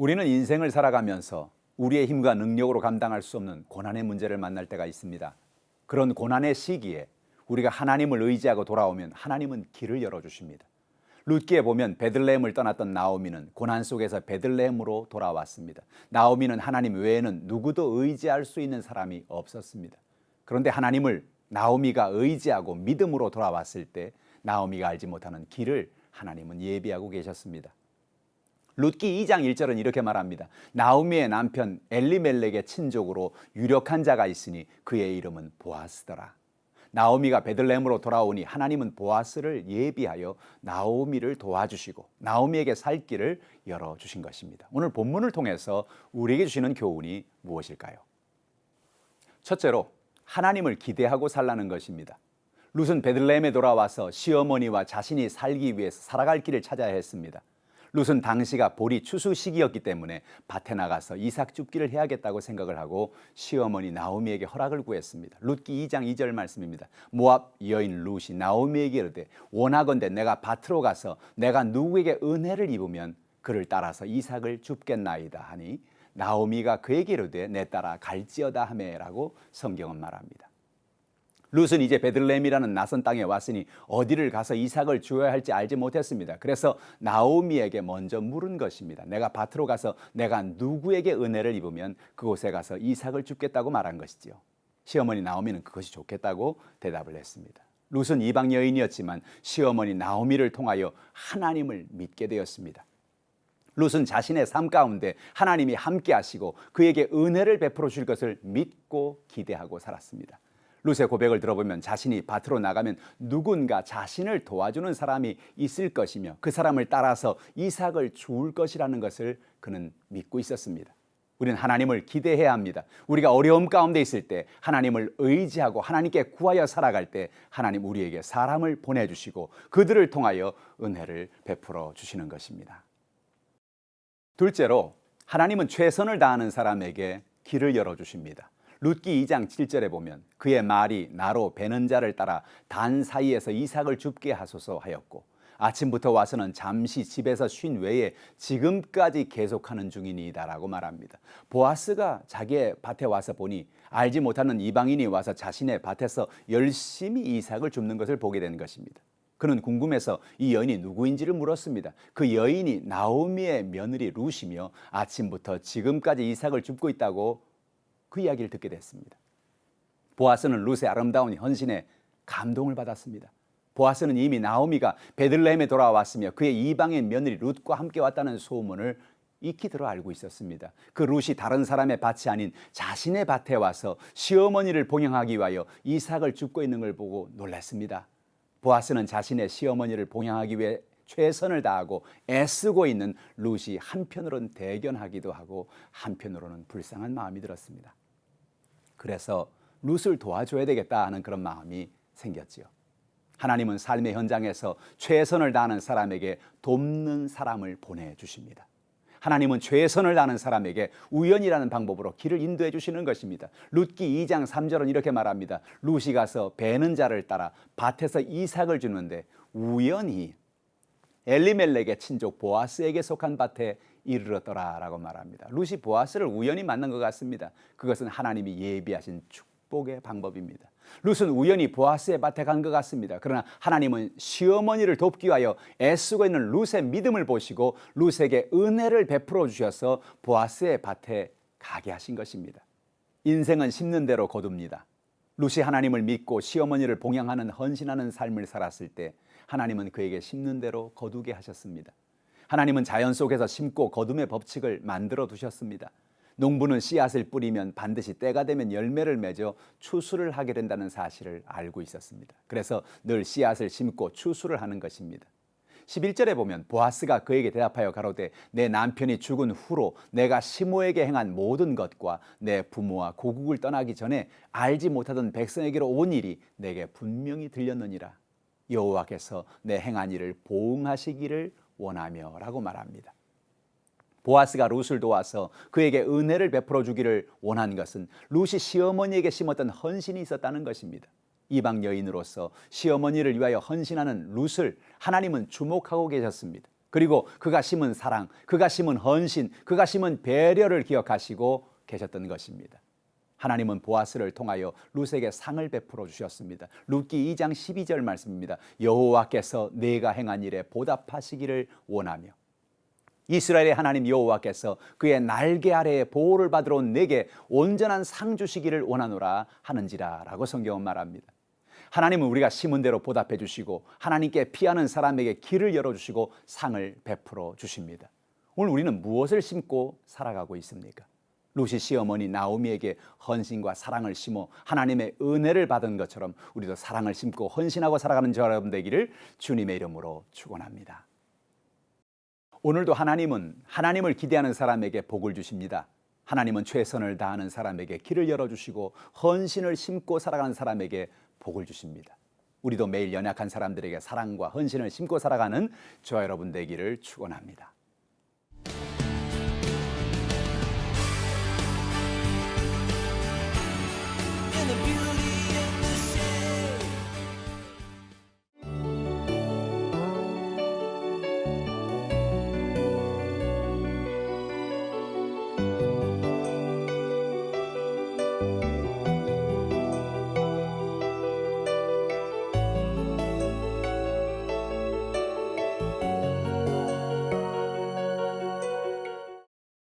우리는 인생을 살아가면서 우리의 힘과 능력으로 감당할 수 없는 고난의 문제를 만날 때가 있습니다. 그런 고난의 시기에 우리가 하나님을 의지하고 돌아오면 하나님은 길을 열어주십니다. 룻기에 보면 베들레헴을 떠났던 나오미는 고난 속에서 베들레헴으로 돌아왔습니다. 나오미는 하나님 외에는 누구도 의지할 수 있는 사람이 없었습니다. 그런데 하나님을 나오미가 의지하고 믿음으로 돌아왔을 때 나오미가 알지 못하는 길을 하나님은 예비하고 계셨습니다. 룻기 2장 1절은 이렇게 말합니다. 나오미의 남편 엘리멜렉의 친족으로 유력한 자가 있으니 그의 이름은 보아스더라. 나오미가 베들레헴으로 돌아오니 하나님은 보아스를 예비하여 나오미를 도와주시고 나오미에게 살 길을 열어 주신 것입니다. 오늘 본문을 통해서 우리에게 주시는 교훈이 무엇일까요? 첫째로 하나님을 기대하고 살라는 것입니다. 룻은 베들레헴에 돌아와서 시어머니와 자신이 살기 위해서 살아갈 길을 찾아야 했습니다. 룻은 당시가 보리 추수 시기였기 때문에 밭에 나가서 이삭 줍기를 해야겠다고 생각을 하고 시어머니 나오미에게 허락을 구했습니다. 룻기 2장 2절 말씀입니다. 모압 여인 룻이 나오미에게 이르되 원하건대 내가 밭으로 가서 내가 누구에게 은혜를 입으면 그를 따라서 이삭을 줍겠나이다 하니 나오미가 그에게 이르되 내 따라 갈지어다 하매라고 성경은 말합니다. 룻은 이제 베들레헴이라는 낯선 땅에 왔으니 어디를 가서 이삭을 주어야 할지 알지 못했습니다. 그래서 나오미에게 먼저 물은 것입니다. 내가 밭으로 가서 내가 누구에게 은혜를 입으면 그곳에 가서 이삭을 줍겠다고 말한 것이지요. 시어머니 나오미는 그것이 좋겠다고 대답을 했습니다. 룻은 이방 여인이었지만 시어머니 나오미를 통하여 하나님을 믿게 되었습니다. 룻은 자신의 삶 가운데 하나님이 함께 하시고 그에게 은혜를 베풀어 줄 것을 믿고 기대하고 살았습니다. 룻의 고백을 들어보면 자신이 밭으로 나가면 누군가 자신을 도와주는 사람이 있을 것이며 그 사람을 따라서 이삭을 주울 것이라는 것을 그는 믿고 있었습니다. 우리는 하나님을 기대해야 합니다. 우리가 어려움 가운데 있을 때 하나님을 의지하고 하나님께 구하여 살아갈 때 하나님 우리에게 사람을 보내주시고 그들을 통하여 은혜를 베풀어 주시는 것입니다. 둘째로 하나님은 최선을 다하는 사람에게 길을 열어주십니다. 룻기 2장 7절에 보면 그의 말이 나로 베는 자를 따라 단 사이에서 이삭을 줍게 하소서 하였고 아침부터 와서는 잠시 집에서 쉰 외에 지금까지 계속하는 중이니이다라고 말합니다. 보아스가 자기의 밭에 와서 보니 알지 못하는 이방인이 와서 자신의 밭에서 열심히 이삭을 줍는 것을 보게 된 것입니다. 그는 궁금해서 이 여인이 누구인지를 물었습니다. 그 여인이 나오미의 며느리 룻이며 아침부터 지금까지 이삭을 줍고 있다고 그 이야기를 듣게 됐습니다. 보아스는 룻의 아름다운 헌신에 감동을 받았습니다. 보아스는 이미 나오미가 베들레헴에 돌아왔으며 그의 이방인 며느리 룻과 함께 왔다는 소문을 익히 들어 알고 있었습니다. 그 룻이 다른 사람의 밭이 아닌 자신의 밭에 와서 시어머니를 봉양하기 위하여 이삭을 줍고 있는 걸 보고 놀랐습니다. 보아스는 자신의 시어머니를 봉양하기 위해 최선을 다하고 애쓰고 있는 룻이 한편으로는 대견하기도 하고 한편으로는 불쌍한 마음이 들었습니다. 그래서 룻을 도와줘야 되겠다 하는 그런 마음이 생겼지요. 하나님은 삶의 현장에서 최선을 다하는 사람에게 돕는 사람을 보내주십니다. 하나님은 최선을 다하는 사람에게 우연이라는 방법으로 길을 인도해 주시는 것입니다. 룻기 2장 3절은 이렇게 말합니다. 룻이 가서 베는 자를 따라 밭에서 이삭을 주는데 우연히 엘리멜렉의 친족 보아스에게 속한 밭에 이르렀더라라고 말합니다. 룻이 보아스를 우연히 만난 것 같습니다. 그것은 하나님이 예비하신 축복의 방법입니다. 룻은 우연히 보아스의 밭에 간 것 같습니다. 그러나 하나님은 시어머니를 돕기 위하여 애쓰고 있는 룻의 믿음을 보시고 룻에게 은혜를 베풀어 주셔서 보아스의 밭에 가게 하신 것입니다. 인생은 심는 대로 거둡니다. 룻이 하나님을 믿고 시어머니를 봉양하는 헌신하는 삶을 살았을 때 하나님은 그에게 심는 대로 거두게 하셨습니다. 하나님은 자연 속에서 심고 거둠의 법칙을 만들어 두셨습니다. 농부는 씨앗을 뿌리면 반드시 때가 되면 열매를 맺어 추수를 하게 된다는 사실을 알고 있었습니다. 그래서 늘 씨앗을 심고 추수를 하는 것입니다. 11절에 보면 보아스가 그에게 대답하여 가로되 내 남편이 죽은 후로 내가 시모에게 행한 모든 것과 내 부모와 고국을 떠나기 전에 알지 못하던 백성에게로 온 일이 내게 분명히 들렸느니라 여호와께서 내 행한 일을 보응하시기를 원하며라고 말합니다. 보아스가 룻을 도와서 그에게 은혜를 베풀어 주기를 원한 것은 룻이 시어머니에게 심었던 헌신이 있었다는 것입니다. 이방 여인으로서 시어머니를 위하여 헌신하는 룻을 하나님은 주목하고 계셨습니다. 그리고 그가 심은 사랑, 그가 심은 헌신, 그가 심은 배려를 기억하시고 계셨던 것입니다. 하나님은 보아스를 통하여 룻에게 상을 베풀어 주셨습니다. 룻기 2장 12절 말씀입니다. 여호와께서 내가 행한 일에 보답하시기를 원하며 이스라엘의 하나님 여호와께서 그의 날개 아래에 보호를 받으러 온 내게 온전한 상 주시기를 원하노라 하는지라라고 성경은 말합니다. 하나님은 우리가 심은 대로 보답해 주시고 하나님께 피하는 사람에게 길을 열어 주시고 상을 베풀어 주십니다. 오늘 우리는 무엇을 심고 살아가고 있습니까? 루시 시어머니 나오미에게 헌신과 사랑을 심어 하나님의 은혜를 받은 것처럼 우리도 사랑을 심고 헌신하고 살아가는 저 여러분 되기를 주님의 이름으로 축원합니다. 오늘도 하나님은 하나님을 기대하는 사람에게 복을 주십니다. 하나님은 최선을 다하는 사람에게 길을 열어 주시고 헌신을 심고 살아가는 사람에게 복을 주십니다. 우리도 매일 연약한 사람들에게 사랑과 헌신을 심고 살아가는 저와 여러분 되기를 축원합니다.